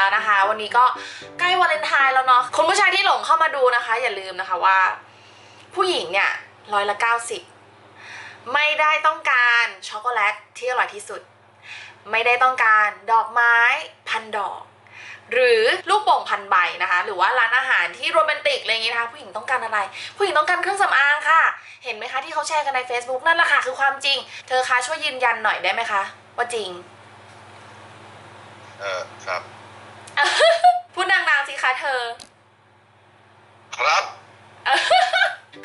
แล้วนะคะ วันนี้ก็ใกล้วาเลนไทน์แล้วเนาะคุณผู้ชายที่หลงเข้ามาดูนะคะ อย่าลืมนะคะว่า ผู้หญิงเนี่ยร้อยละเก้าสิบไม่ได้ต้องการช็อกโกแลตที่อร่อยที่สุด ไม่ได้ต้องการดอกไม้พันดอก หรือลูกโป่งพันใบนะคะ หรือว่าร้านอาหารที่โรแมนติกอะไรอย่างงี้นะคะ ผู้หญิงต้องการอะไร ผู้หญิงต้องการเครื่องสำอางค่ะ เห็นไหมคะที่เขาแชร์กันใน Facebook นั่นแหละค่ะคือความจริง เธอคะช่วยยืนยันหน่อยได้ไหมคะ ว่าจริง เออครับ พูดดังๆสิคะเธอ ครับ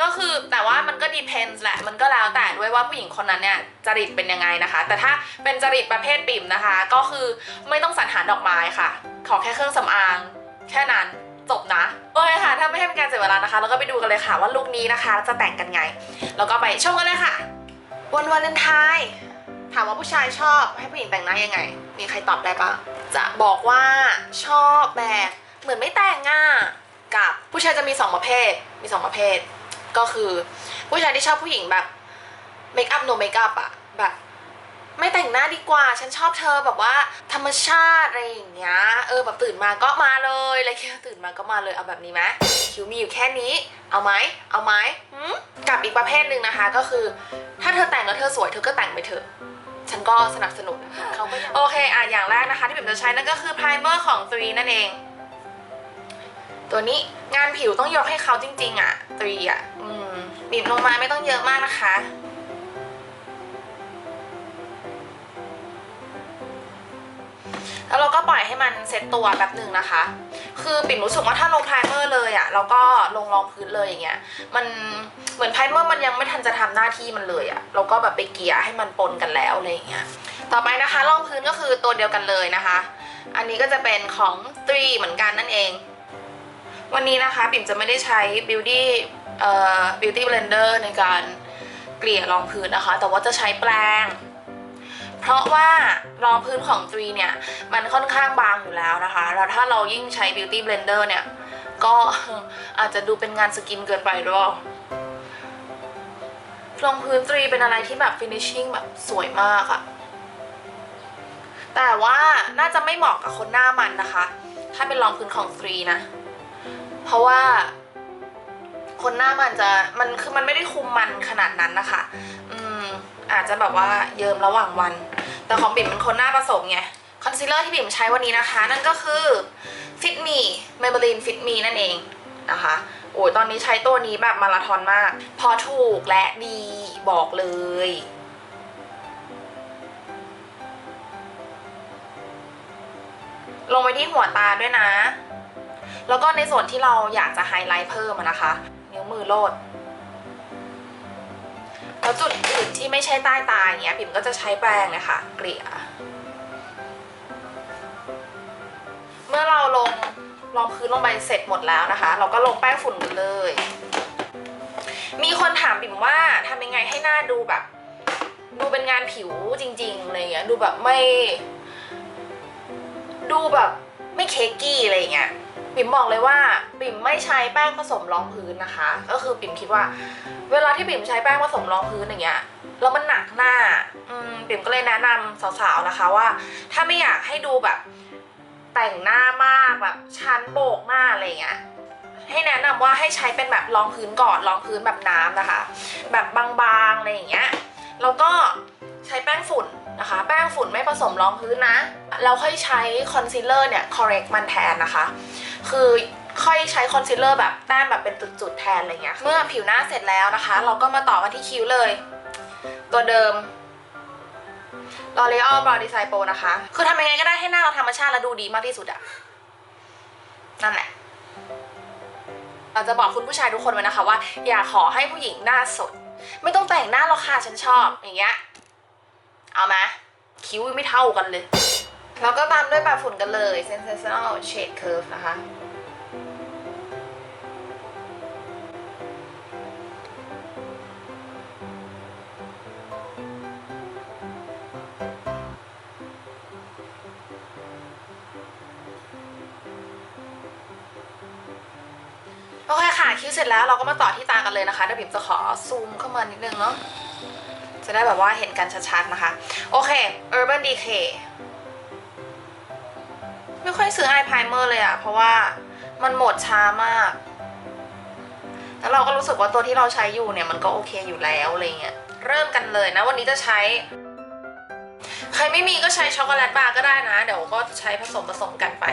ก็คือแต่ว่ามันก็ depends แหละ มันก็แล้วแต่ด้วยว่าผู้หญิงคนนั้นเนี่ยจริตเป็นยังไงนะคะ แต่ถ้าเป็นจริตประเภทปิ่มนะคะ ก็คือไม่ต้องสรรหาดอกไม้ค่ะ ขอแค่เครื่องสำอาง แค่นั้นจบนะโอเคค่ะ ถ้าไม่ให้เป็นการเสียเวลานะคะ เราก็ไปดูกันเลยค่ะว่าลุคนี้นะคะ จะแต่งกันไง แล้วก็ไปชมกันเลยค่ะ วันวาเลนไทน์ถามว่าผู้ชายชอบให้ผู้หญิงแต่งหน้ายังไง มีใครตอบได้ปะจะบอกว่าชอบแบบเหมือนไม่แต่งง่ากับผู้ชายจะมีสองประเภท มีสองประเภท ก็คือผู้ชายที่ชอบผู้หญิงแบบเมคอัพโนเมคอัพอะแบบไม่แต่งหน้าดีกว่า ฉันชอบเธอแบบว่าธรรมชาติอะไรอย่างเงี้ย เออแบบตื่นมาก็มาเลยอะไรเงี้ยตื่นมาก็มาเลยเอาแบบนี้ไหมคิวมีอยู่แค่นี้ เอาไหมเอาไหมหืมกับอีกประเภทหนึ่งนะคะ ก็คือ ถ้าเธอแต่งแล้วเธอสวยเธอก็แต่งไปเถอะ ฉันก็สนับสนุนนะคะเขาก็โอเคอะอย่างแรกนะคะ ที่ผมจะใช้นั่นก็คือไพรเมอร์ของ 3 นั่นเอง ตัวนี้งานผิวต้องยกให้เขาจริง ๆ อะ 3 อะ อืมบีบลงมาไม่ต้องเยอะมากนะคะ แล้วเราก็ปล่อยให้มันเซ็ตตัวแบบหนึ่งนะคะ คือปิ่มรู้สึกว่าถ้าลงไพรเมอร์เลยอะ่ะแล้วก็ลงรองพื้นเลยอย่างเงี้ยมันเหมือนไพรเมอร์มันยังไม่ทันจะทำหน้าที่มันเลยอะ่ะเราก็แบบไปเกลี่ยให้มันปนกันแล้วอะไรอย่างเงี้ยต่อไปนะคะรองพื้นก็คือตัวเดียวกันเลยนะคะ อันนี้ก็จะเป็นของ3เหมือนกันนั่นเอง วันนี้นะคะปิ่มจะไม่ได้ใช้ beauty เอ่อ beauty blender ในการเกลี่ยรองพื้นนะคะ แต่ว่าจะใช้แปรง เพราะว่ารองพื้นของ3เนี่ย มันค่อนข้างบางอยู่แล้วนะคะ แล้วถ้าเรายิ่งใช้ beauty blender เนี่ย ก็อาจจะดูเป็นงานสกินเกินไปด้วยรองพื้น3เป็นอะไรที่แบบ finishing แบบสวยมากอะแต่ว่าน่าจะไม่เหมาะกับคนหน้ามันนะคะ ถ้าเป็นรองพื้นของ3นะ เพราะว่าคนหน้ามันจะมันคือมันไม่ได้คุมมันขนาดนั้นนะคะ อืมอาจจะแบบว่าเยิมระหว่างวัน แต่ของบิ่มเป็นคนหน้าผสมไงคอนซีลเลอร์ที่บิ่มใช้วันนี้นะคะ นั่นก็คือ Fit Me Maybelline Fit Me นั่นเองนะคะโอ้ยตอนนี้ใช้ตัวนี้แบบมาราธอนมาก พอถูกและดีบอกเลยลงไปที่หัวตาด้วยนะ แล้วก็ในส่วนที่เราอยากจะไฮไลท์เพิ่มนะคะ นิ้วมือโลด แล้วจุดอื่นที่ไม่ใช่ใต้ตาอย่างเงี้ยปิ่มก็จะใช้แปรงเลยค่ะเกลี่ย เมื่อเราลงรองพื้นลงไปเสร็จหมดแล้วนะคะ เราก็ลงแป้งฝุ่นกันเลย มีคนถามปิ่มว่าทำยังไงให้หน้าดูแบบ ดูเป็นงานผิวจริงๆอะไรเงี้ยดูแบบไม่ ดูแบบไม่เค้กกี้อะไรเงี้ย ปิ่มบอกเลยว่าปิ่มไม่ใช้แป้งผสมรองพื้นนะคะ ก็คือปิ่มคิดว่า เวลาที่ปิ่มใช้แป้งผสมรองพื้นอย่างเงี้ยแล้วมันหนักหน้าอืมปิ่มก็เลยแนะนำสาวๆนะคะว่า ถ้าไม่อยากให้ดูแบบแต่งหน้ามากแบบชั้นโบกหน้าอะไรเงี้ยให้แนะนำว่าให้ใช้เป็นแบบรองพื้นก่อนรองพื้นแบบน้ำนะคะ แบบบางๆอะไรอย่างเงี้ยแล้วก็ใช้แป้งฝุ่น นะคะ แป้งฝุ่นไม่ผสมรองพื้นนะ เราค่อยใช้คอนซีลเลอร์เนี่ย correct มันแทนนะคะ คือค่อยใช้คอนซีลเลอร์แบบแต้มแบบเป็นจุดๆแทนอะไรเงี้ย เมื่อผิวหน้าเสร็จแล้วนะคะ เราก็มาต่อกันที่คิ้วเลย ตัวเดิม L'Oreal Brow Design Pro นะคะ คือทำยังไงก็ได้ให้หน้าเราธรรมชาติและดูดีมากที่สุดอะนั่นแหละเราจะบอกคุณผู้ชายทุกคนไว้นะคะว่า อย่าขอให้ผู้หญิงหน้าสด ไม่ต้องแต่งหน้าหรอกค่ะฉันชอบอย่างเงี้ย เอาไหมคิ้วไม่เท่ากันเลย แล้วก็ตามด้วยแบบฝุ่นกันเลย Sensational Shade Curve นะคะ โอเคค่ะ คิ้วเสร็จแล้วเราก็มาต่อที่ตากันเลยนะคะเดี๋ยวบิ่มจะขอซูมเข้ามานิดนึงเนาะ จะได้แบบว่าเห็นกันชัดๆนะคะ โอเค Urban Decay ไม่ค่อยซื้อไอพายเมอร์เลยอะเพราะว่ามันหมดช้ามาก แล้วเราก็รู้สึกว่าตัวที่เราใช้อยู่เนี่ยมันก็โอเคอยู่แล้วอะไรเงี้ย เริ่มกันเลยนะวันนี้จะใช้ ใครไม่มีก็ใช้ช็อกโกแลตบาร์ก็ได้นะ เดี๋ยวก็ใช้ผสมผสมกันไป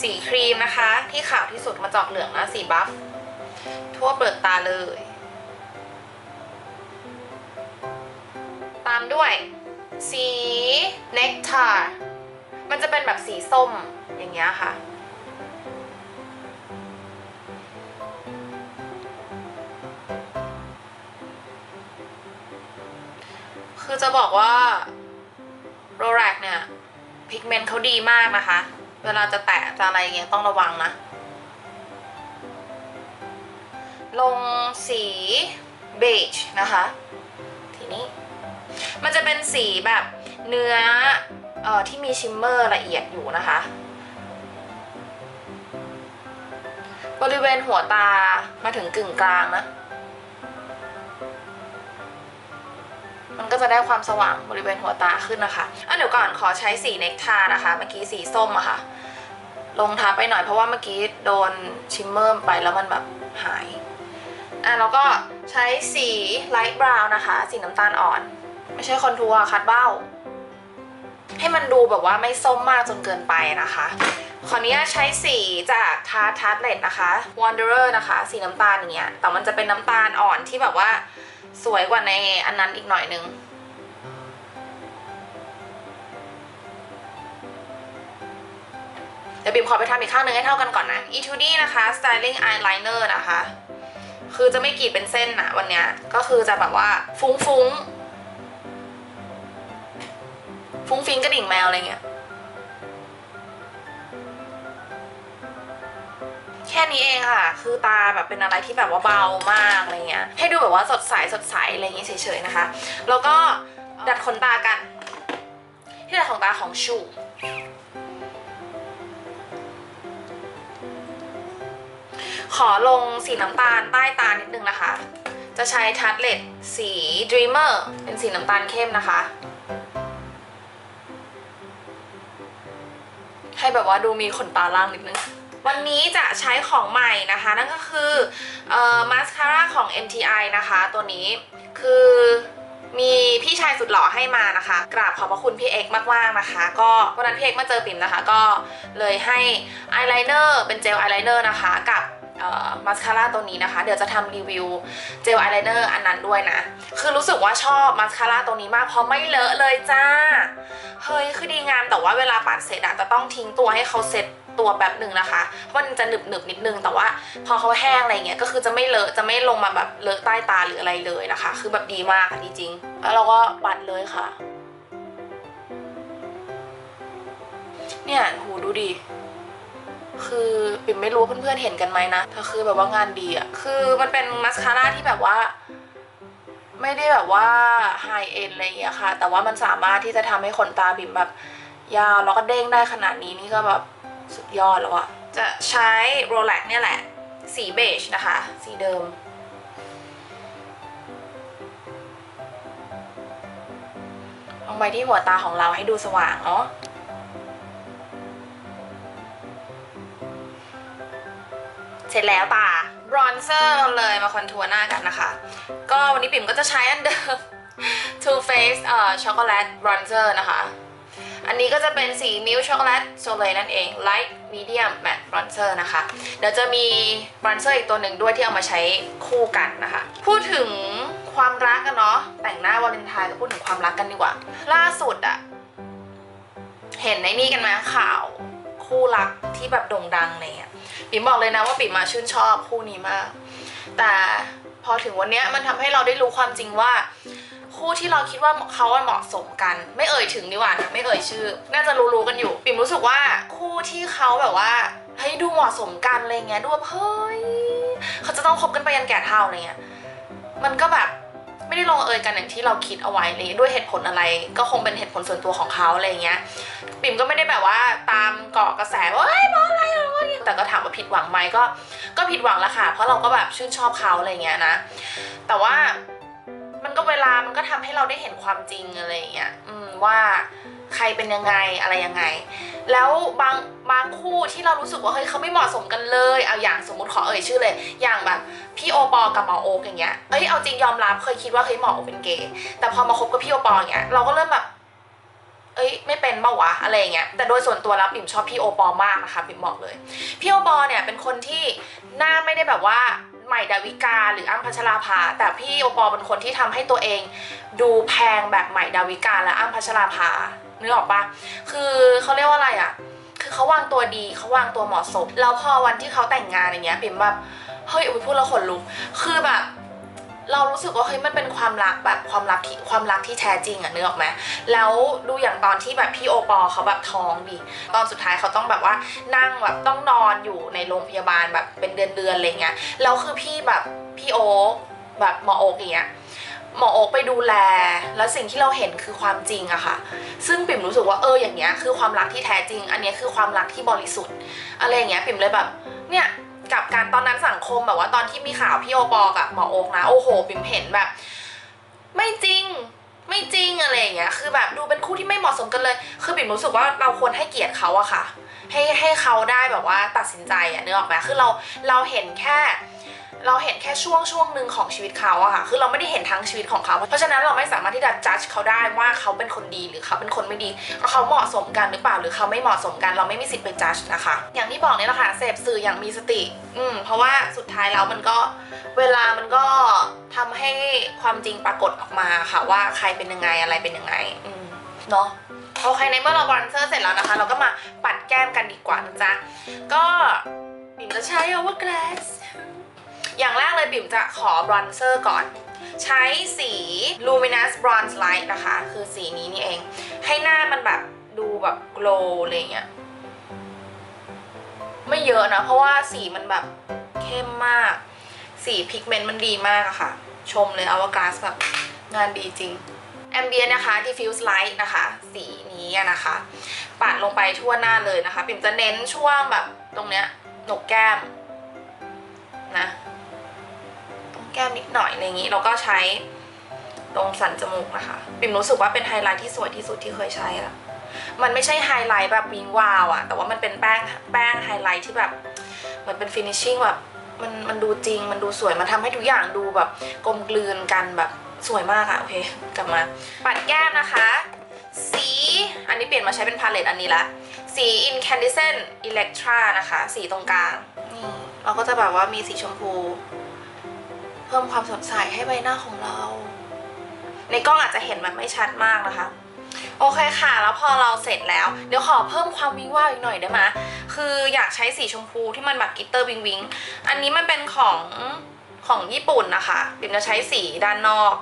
สีครีมนะคะ ที่ขาวที่สุดมาจอกเหลืองนะสีบัฟทั่วเปลือกตาเลยามด้วย สีเน c ทาร์มันจะเป็นแบบสีส้มอย่างเงี้ยค่ะ คือจะบอกว่าโรแรกเนี่ยพิกเมนต์เขาดีมากนะคะ เวลาจะแตะจะอะไรอย่างเงี้ยต้องระวังนะ ลงสีเบจนะคะ ทีนี้ มันจะเป็นสีแบบเนื้อออที่มีชิมเมอร์ละเอียดอยู่นะคะ บริเวณหัวตามาถึงกึ่งกลางนะ มันก็จะได้ความสว่างบริเวณหัวตาขึ้นนะคะอะเดี๋ยวก่อนขอใช้สีเน c ทานะคะ เมื่อกี้สีส้มอะค่ะ ลงทับไปหน่อยเพราะว่าเมื่อกี้โดนชิมเมอร์ไปแล้วมันแบบหายอะแล้วก็ใช้สีไลท์บราวน์นะคะ สีน้ำตาลอ่อน ไม่ใช่คอนทัวร์คัดเบ้า ให้มันดูแบบว่าไม่ส้มมากจนเกินไปนะคะ ขออนุญาตใช้สีจากทาร์ทาร์เลตนะคะ Wanderer นะคะ สีน้ำตาลอย่างเงี้ย แต่มันจะเป็นน้ำตาลอ่อนที่แบบว่าสวยกว่าในอันนั้นอีกหน่อยนึงเดี๋ยวบิมขอไปทำอีกข้างหนึ่งให้เท่ากันก่อนนะ e 2 d นะคะ styling eyeliner นะคะ คือจะไม่กรีดเป็นเส้นนะวันเนี้ยก็คือจะแบบว่าฟุ้งฟุ้งๆ ฟุ้งฟิ้งกระดิ่งแมวอะไรเงี้ย แค่นี้เองค่ะ คือตาแบบเป็นอะไรที่แบบว่าเบามากอะไรเงี้ย ให้ดูแบบว่าสดใสสดใสอะไรอย่างงี้เฉยๆนะคะ แล้วก็ดัดขนตากัน ที่ดัดขนตาของชูขอลงสีน้ำตาลใต้ตานิดนึงนะคะ จะใช้ทัชเลตสี Dreamer เป็นสีน้ำตาลเข้มนะคะ ให้แบบว่าดูมีขนตาล่างนิดนึง วันนี้จะใช้ของใหม่นะคะ นั่นก็คือมาสคาร่าของ MTI นะคะ ตัวนี้คือมีพี่ชายสุดหล่อให้มานะคะ กราบขอบพระคุณพี่เอกมากๆนะคะ ก็วันนั้นพี่เอกมาเจอปิ่มนะคะ ก็เลยให้อายไลเนอร์เป็นเจลอายไลเนอร์นะคะกับ มาสคาร่าตัวนี้นะคะ เดี๋ยวจะทำรีวิวเจลอายไลเนอร์อันนั้นด้วยนะ คือรู้สึกว่าชอบมาสคาร่าตัวนี้มากเพราะไม่เลอะเลยจ้า เฮ้ย คือดีงามแต่ว่าเวลาปัดเสร็จอะจะต้องทิ้งตัวให้เขาเซ็ตตัวแบบหนึ่งนะคะเพราะมันจะหนึบหนึบนิดนึงแต่ว่าพอเขาแห้งอะไรเงี้ยก็คือจะไม่เลอะจะไม่ลงมาแบบเลอะใต้ตาหรืออะไรเลยนะคะ คือแบบดีมากจริงแล้วเราก็ปัดเลยค่ะ เนี่ยหูดูดิ คือปิ่มไม่รู้เพื่อนๆเห็นกันไหมนะแต่คือแบบว่างานดีอะคือมันเป็นมาสคาร่าที่แบบว่า ไม่ได้แบบว่าไฮเอ็นอะไรอย่างเงี้ยค่ะ แต่ว่ามันสามารถที่จะทำให้ขนตาบิ่มแบบยาวแล้วก็เด้งได้ขนาดนี้นี่ก็แบบสุดยอดแล้วอะจะใช้โรแลกเนี่ยแหละ สีเบจนะคะ สีเดิมลงไปที่หัวตาของเราให้ดูสว่างเนาะ เสร็จแล้วตาบรอนเซอร์เลยมาคอนทัวร์หน้ากันนะคะ ก็วันนี้ปิ่มก็จะใช้อันเดิม Too Faced เอ่อช็อกโกแลตบรอนเซอร์นะคะ อันนี้ก็จะเป็นสีมิลช็อกโกแลตโซเลนั่นเอง Light Medium Matte Bronzer นะคะ เดี๋ยวจะมีบรอนเซอร์อีกตัวหนึ่งด้วยที่เอามาใช้คู่กันนะคะ พูดถึงความรักกันเนาะแต่งหน้าวาเลนไทน์ก็พูดถึงความรักกันดีกว่า ล่าสุดอะเห็นในนี่กันไหมข่าวคู่รักที่แบบโด่งดังอะไรเงี้ย ปิ่มบอกเลยนะว่าปิ่มมาชื่นชอบคู่นี้มาก แต่พอถึงวันเนี้ยมันทำให้เราได้รู้ความจริงว่า คู่ที่เราคิดว่าเขาเหมาะสมกัน ไม่เอ่ยถึงดีกว่านะไม่เอ่ยชื่อ น่าจะรู้ๆกันอยู่ ปิ่มรู้สึกว่าคู่ที่เขาแบบว่าเฮ้ยดูเหมาะสมกันอะไรเงี้ยดูแบบเฮ้ยเขาจะต้องคบกันไปยันแก่เท่าอะไรเงี้ยมันก็แบบไม่ได้ลงเอยกันอย่างที่เราคิดเอาไว้เลยด้วยเหตุผลอะไร ก็คงเป็นเหตุผลส่วนตัวของเขาอะไรเงี้ย ปิ่มก็ไม่ได้แบบว่าตามเกาะกระแสว่าเฮ้ยเพราะอะไร แต่ก็ถามว่าผิดหวังไหมก็ ก็ผิดหวังล้วค่ะ เพราะเราก็แบบชื่นชอบเขาอะไรเงี้ยนะ แต่ว่ามันก็เวลามันก็ทำให้เราได้เห็นความจริงอะไรเงี้ยอืมว่าใครเป็นยังไงอะไรยังไง แล้วบางบางคู่ที่เรารู้สึกว่าเฮ้ยเขาไม่เหมาะสมกันเลย เอาอย่างสมมติขอเอ่ยชื่อเลย อย่างแบบพี่โอปอกับหมอโอ๊กอย่างเงี้ยเอ้ยเอาจริงยอมรับเคยคิดว่าเฮ้ยหมอโอ๊กเป็นเกย์แต่พอมาคบกับพี่โอปออย่างเงี้ยเราก็เริ่มแบบ เอ้ยไม่เป็นมาวะอะไรเงี้ยแต่โดยส่วนตัวแล้วปิ่มชอบพี่โอปอมากนะคะปิ่มบอกเลยพี่โอปอเนี่ยเป็นคนที่หน้าไม่ได้แบบว่าใหม่ดาวิกาหรืออ้ำพัชราภา แต่พี่โอปอเป็นคนที่ทำให้ตัวเอง ดูแพงแบบใหม่ดาวิกาและอ้ำพัชราภานึกออกปะคือเขาเรียกว่าอะไรอะคือเขาวางตัวดีเขาวางตัวเหมาะสมแล้วพอวันที่เขาแต่งงานอย่างเงี้ยปิ่มแบบเฮ้ยอุ๊ยพูดแล้วขนลุกคือแบบ เรารู้สึกว่าเฮ้ยมันเป็นความรักแบบความรักที่ความรักที่แท้จริงอะนึกออกไหมแล้วดูอย่างตอนที่แบบพี่โอปอเขาแบบท้องดิตอนสุดท้ายเขาต้องแบบว่านั่งแบบต้องนอนอยู่ในโรงพยาบาลแบบเป็นเดือนๆอะไรเงี้ยแล้วคือพี่แบบพี่โอแบบหมอโอ๊กอย่างเงี้ยหมอโอ๊กไปดูแล แล้วสิ่งที่เราเห็นคือความจริงอะค่ะ ซึ่งปิ่มรู้สึกว่าเอออย่างเงี้ยคือความรักที่แท้จริง อันนี้คือความรักที่บริสุทธิ์อะไรอย่างเงี้ยปิ่มเลยแบบเนี่ย กับการตอนนั้นสังคมแบบว่าตอนที่มีข่าวพี่โอปอกับหมอโอ๊กนะ โอ้โหปิมเห็นแบบ ไม่จริงไม่จริงอะไรอย่างเงี้ย คือแบบดูเป็นคู่ที่ไม่เหมาะสมกันเลย คือบิ่มรู้สึกว่าเราควรให้เกียรติเขาอะค่ะ ให้ให้เขาได้แบบว่าตัดสินใจอะนึกออกไหมคือเราเราเห็นแค่ เราเห็นแค่ช่วงช่วงหนึ่งของชีวิตเขาอะค่ะ คือเราไม่ได้เห็นทั้งชีวิตของเขา เพราะฉะนั้นเราไม่สามารถที่จะจัดเขาได้ว่าเขาเป็นคนดีหรือเขาเป็นคนไม่ดีเขาเหมาะสมกันหรือเปล่าหรือเขาไม่เหมาะสมกันเราไม่มีสิทธิ์ไปจัดนะคะ อย่างที่บอกเนี่ยแหละค่ะเสพสื่ออย่างมีสติ อืมเพราะว่าสุดท้ายแล้วมันก็เวลามันก็ทำให้ความจริงปรากฏออกมาค่ะ ว่าใครเป็นยังไงอะไรเป็นยังไง อืมเนาะโอเคในเมื่อเราบอนเซอร์เสร็จแล้วนะคะ เราก็มาปัดแก้มกันดีกว่านะจ๊ะก็บิ่มจะใช้ Hourglass อย่างแรกเลยบิ่มจะขอบรอนเซอร์ก่อน ใช้สี Luminous Bronze Light นะคะ คือสีนี้นี่เอง ให้หน้ามันแบบดูแบบ glow อะไรเงี้ย ไม่เยอะนะ เพราะว่าสีมันแบบเข้มมาก สีพิกเมนต์มันดีมากอะค่ะ ชมเลยอวกาสแบบงานดีจริงแอมเบียนะคะ diffuse light นะคะ สีนี้นะคะ ปัดลงไปทั่วหน้าเลยนะคะ ปิ่มจะเน้นช่วงแบบตรงเนี้ยหนกแก้มนะ แก้มนิดหน่อยอะไรอย่างนี้ แล้วก็ใช้ตรงสันจมูกนะคะปิ่มรู้สึกว่าเป็นไฮไลท์ที่สวยที่สุดที่เคยใช้ละมันไม่ใช่ไฮไลท์แบบวิงวาวอะแต่ว่ามันเป็นแป้งแป้งไฮไลท์ที่แบบเหมือนเป็นฟินิชชิ่งแบบมันมันดูจริงมันดูสวยมันทำให้ทุกอย่างดูแบบกลมกลืนกันแบบสวยมากอะโอเคกลับมา ปัดแก้มนะคะ สีอันนี้เปลี่ยนมาใช้เป็นพาเลตอันนี้ละ สี incandescent electra นะคะ สีตรงกลางนี่เราก็จะแบบว่ามีสีชมพู พิ่มความสดใสให้ใบหน้าของเรา ในกล้องอาจจะเห็นมันไม่ชัดมากนะคะ โอเคค่ะ แล้วพอเราเสร็จแล้ว เดี๋ยวขอเพิ่มความวิงว่าวอีกหน่อยได้ไหมคืออยากใช้สีชมพูที่มันแบบกิตเตอร์วิงวิงอันนี้มันเป็นของของญี่ปุ่นนะคะปิ่มจะใช้สีด้านนอก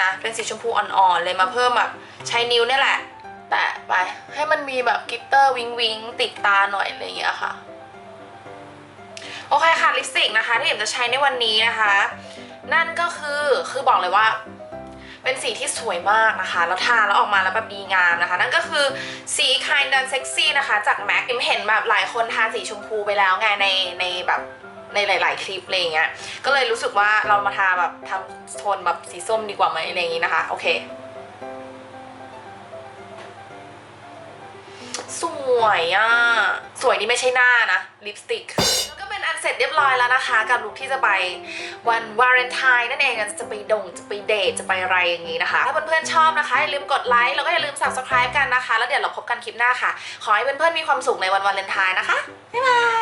นะเป็นสีชมพูอ่อนๆเลยมาเพิ่มแบบใช้นิ้วนี่แหละ แตะไปให้มันมีแบบกิตเตอร์วิงวิงติดตาหน่อยอะไรอย่างเงี้ยค่ะ โอเคค่ะลิปสติกนะคะ ที่ปิ่มจะใช้ในวันนี้นะคะ นั่นก็คือคือบอกเลยว่า เป็นสีที่สวยมากนะคะ แล้วทาแล้วออกมาแล้วแบบดีงามนะคะ นั่นก็คือสี Kind and Sexy นะคะ จาก MAC อิมเห็นแบบหลายคนทาสีชมพูไปแล้วไงในในแบบในหลาย ๆ คลิปอะไรอย่างเงี้ย ก็เลยรู้สึกว่าเรามาทาแบบทำโทนแบบสีส้มดีกว่าไหมอะไรอย่างงี้นะคะ โอเค สวยอะ สวยนี่ไม่ใช่หน้านะ ลิปสติก เสร็จเรียบร้อยแล้วนะคะ กับลุคที่จะไปวันวาเลนไทน์นั่นเองจะไปดงจะไปเดทจะไปอะไรอย่างนี้นะคะ ถ้าเพื่อนๆชอบนะคะอย่าลืมกดไลค์แล้วก็อย่าลืม subscribe กันนะคะ แล้วเดี๋ยวเราพบกันคลิปหน้าค่ะ ขอให้เพื่อนๆมีความสุขในวันวาเลนไทน์นะคะบ๊ายบาย